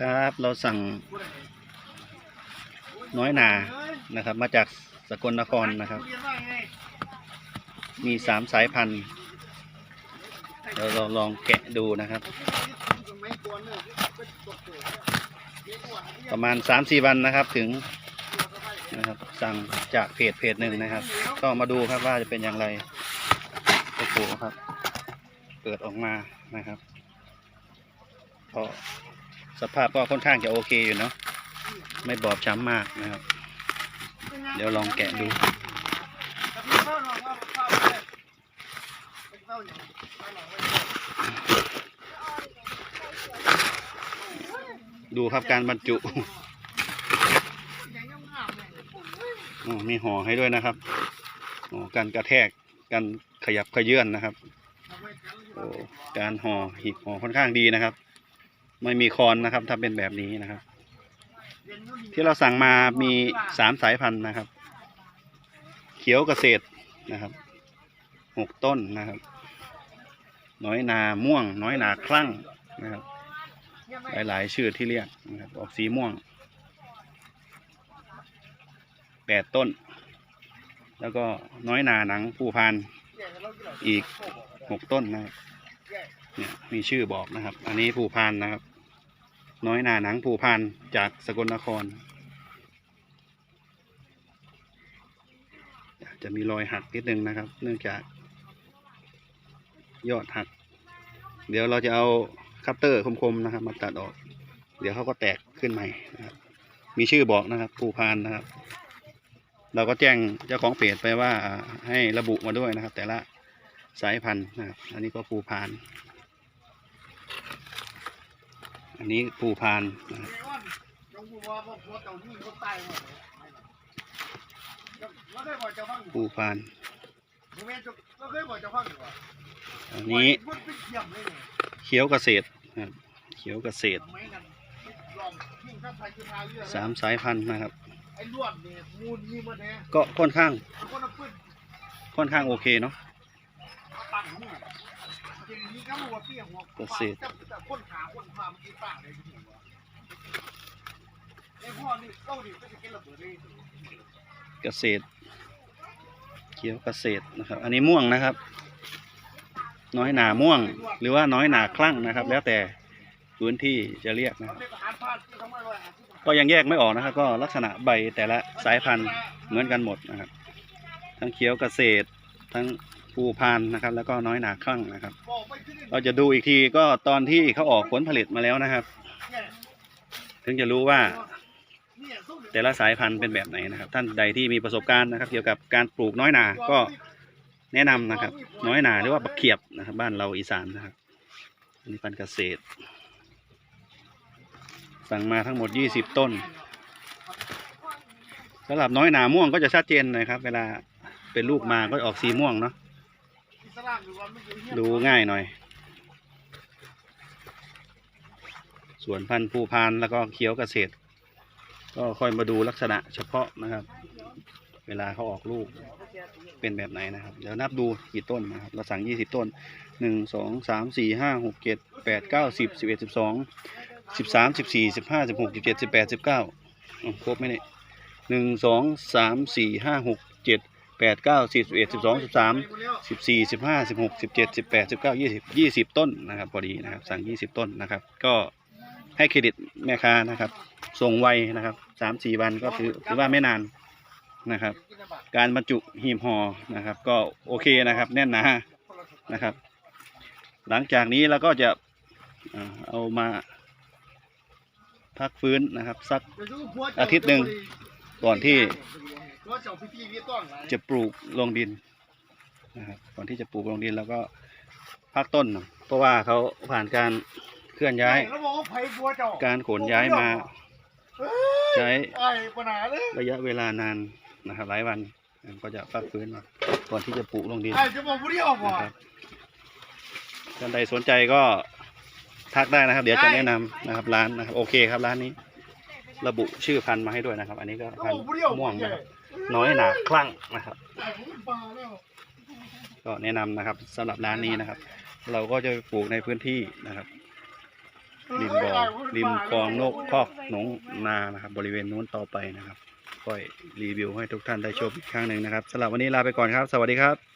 ครับเราสั่งน้อยหนานะครับ มาจากสกลนครนะครับ มีสามสายพันธุ์เดี๋ยวเราลองแกะดูนะครับ ประมาณสามสี่วันนะครับถึงนะครับสั่งจากเพจเพจหนึ่งนะครับ ก็มาดูครับว่าจะเป็นอย่างไรโอ้โหครับเปิดออกมานะครับ ก็สภาพก็ค่อนข้างจะโอเคอยู่เนาะไม่บอบช้ำมากนะครับ เดี๋ยวลองแกะดูดูครับการบรรจุอ๋อมีห่อให้ด้วยนะครับอ๋อการกระแทก การขยับขยื่นนะครับโอ้การห่อหีบห่อค่อนข้างดีนะครับ ไม่มีคอนนะครับ ถ้าเป็นแบบนี้นะครับ ที่เราสั่งมามีสามสายพันธุ์นะครับ เขียวเกษตรนะครับหกต้นนะครับ น้อยนาม่วง น้อยนาคลั่งนะครับ หลาย ๆ ชื่อที่เรียกนะครับออกสีม่วงแปดต้น แล้วก็น้อยนาหนังภูพานอีกหกต้นนะครับเนี่ยมีชื่อบอกนะครับ อันนี้ภูพานนะครับ น้อยนาหนังภูพานจากสกลนคร จะมีรอยหักนิดนึงนะครับ เนื่องจาก ยอดหัก เดี๋ยวเราจะเอาคัตเตอร์คมๆนะครับ มาตัดออก เดี๋ยวเขาก็แตกขึ้นใหม่นะครับมีชื่อบอกนะครับภูพานนะครับ เราก็แจ้งเจ้าของเพจไปว่าให้ระบุมาด้วยนะครับ แต่ละสายพันธุ์นะครับ อันนี้ก็ภูพาน อันนี้ภูพานนะครับภูพาน อันนี้เขียวเกษตรครับเขียวเกษตรสามสายพันธุ์นะครับ ก็ค่อนข้าง ค่อนข้างโอเคเนาะ ตั้งนี่จริงนี่ก็รู้ว่าเปี้ยหัวเกษตรเลยที่หัวไอ้พ่อนี่เล่าดิก็จะกินระเกษตรเขียวเกษตรนะครับ อันนี้ม่วงนะครับ น้อยหนาม่วง หรือว่าน้อยหนาคลั่งนะครับ แล้วแต่พื้นที่จะเรียกนะครับเรียกอาหารพลาดที่ทำไมวะก็ยังแยกไม่ออกนะครับ ก็ลักษณะใบแต่ละสายพันธุ์เหมือนกันหมดนะครับ ทั้งเขียวเกษตรทั้ง ภูพานนะครับ แล้วก็น้อยหนาคลั่งนะครับ เราจะดูอีกทีก็ตอนที่เขาออกผลผลิตมาแล้วนะครับ ถึงจะรู้ว่า แต่ละสายพันธุ์เป็นแบบไหนนะครับ ท่านใดที่มีประสบการณ์นะครับ เกี่ยวกับการปลูกน้อยหนาก็แนะนำนะครับ น้อยหนาหรือว่าบักเขียบนะครับ บ้านเราอีสานนะครับอันนี้พันธุ์เกษตร สั่งมาทั้งหมด 20 ต้นสำหรับน้อยหนาม่วงก็จะชัดเจนนะครับ เวลาเป็นลูกมาก็ออกสีม่วงเนาะ สลามหรือว่าไม่อยู่เหี้ยดูง่ายหน่อย ส่วนพันธุ์ภูพานแล้วก็เขียวเกษตร ก็ค่อยมาดูลักษณะเฉพาะนะครับ เวลาเขาออกลูกเป็นแบบไหนนะครับ เดี๋ยวนับดูกี่ต้นนะครับ เราสั่งยี่สิบต้นหนึ่งสองสามสี่ห้าหกเจ็ดแปดเก้าสิบสิบเอ็ดสิบสองสิบสามสิบสี่สิบห้าสิบหกสิบเจ็ดสิบแปดสิบเก้าครบไหมเนี่ยหนึ่งสองสามสี่ห้าหกเจ็ด แปดเก้าสิบเอ็ดสิบสองสิบสามสิบสี่สิบห้าสิบหกสิบเจ็ดสิบแปดสิบเก้ายี่สิบยี่สิบต้นนะครับพอดีนะครับสั่งยี่สิบต้นนะครับ ก็ให้เครดิตแม่ค้านะครับ ส่งไวนะครับสามสี่วันก็ถือถือว่าไม่นานนะครับ การบรรจุหีบห่อนะครับ ก็โอเคนะครับแน่นหนานะครับ หลังจากนี้เราก็จะเอามาพักฟื้นนะครับ สักอาทิตย์หนึ่งก่อนที่ จะปลูกลงดินนะครับก่อนที่จะปลูกลงดินแล้วก็พักต้นหน่อยเพราะว่าเขาผ่านการเคลื่อนย้ายแล้วบอกว่าไผ่บัวเจ้าการขนย้ายมาเฮ้ยใช้ไอ้ปัญหาเลยระยะเวลานานนะครับหลายวันก็จะพักฟื้นก่อนที่จะปลูกลงดินไอ้จะบอกผู้ที่ออกนะบ่ครับท่านใดสนใจก็ทักได้นะครับ เดี๋ยวจะแนะนำนะครับร้านนะครับโอเคครับร้านนี้ ระบุชื่อพันธุ์มาให้ด้วยนะครับ อันนี้ก็ก็พันบอกธุ์ผู้ที่ออกม่วงนะครับน้อยหนาคลั่งนะครับไอ้ผมปลาแล้วก็แนะนำนะครับสำหรับร้านนี้นะครับ เราก็จะปลูกในพื้นที่นะครับริมบ่อริมคลองนกคอกหนองนานะครับ บริเวณนู้นต่อไปนะครับค่อยรีวิวให้ทุกท่านได้ชมอีกครั้งหนึ่งนะครับสำหรับวันนี้ลาไปก่อนครับ สวัสดีครับ